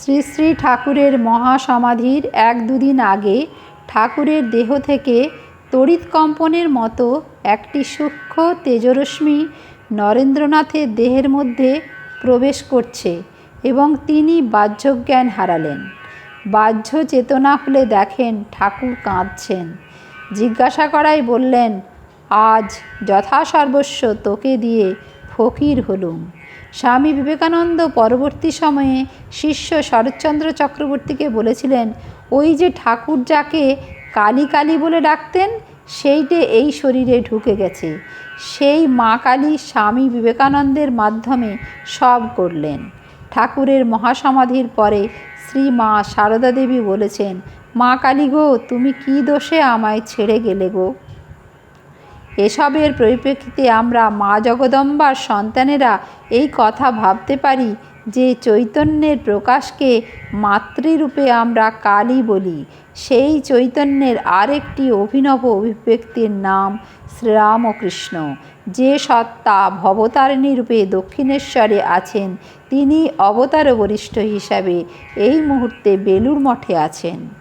শ্রী শ্রী ঠাকুরের মহাসমাধির এক দুদিন আগে ঠাকুরের দেহ থেকে তড়িৎকম্পনের মতো একটি সূক্ষ্ম তেজরশ্মি নরেন্দ্রনাথের দেহের মধ্যে প্রবেশ করছে এবং তিনি বাহ্যজ্ঞান হারালেন। বাহ্য চেতনা হলে দেখেন ঠাকুর কাঁদছেন। জিজ্ঞাসা করায় বললেন, আজ যথাসর্বস্ব তোকে দিয়ে ফকির হলুম। স্বামী বিবেকানন্দ পরবর্তী সময়ে শিষ্য শরৎচন্দ্র চক্রবর্তীকে বলেছিলেন, ওই যে ঠাকুর যাকে কালী কালী বলে ডাকতেন, সেইটে এই শরীরে ঢুকে গেছে। সেই মা কালী স্বামী বিবেকানন্দের মাধ্যমে সব করলেন। ঠাকুরের মহাসমাধির পরে শ্রী মা সারদা দেবী বলেছেন, মা কালী গো, তুমি কী দোষে আমায় ছেড়ে গেলে গো? এসবের পরিপ্রেক্ষিতে আমরা মা জগদম্বার সন্তানেরা এই কথা ভাবতে পারি যে চৈতন্যের প্রকাশকে মাতৃরূপে আমরা কালী বলি। সেই চৈতন্যের আরেকটি অভিনব অভিব্যক্তির নাম শ্রীরামকৃষ্ণ। যে সত্তা ভবতারিণী রূপে দক্ষিণেশ্বরে আছেন, তিনি অবতার বরিষ্ঠ হিসাবে এই মুহূর্তে বেলুর মঠে আছেন।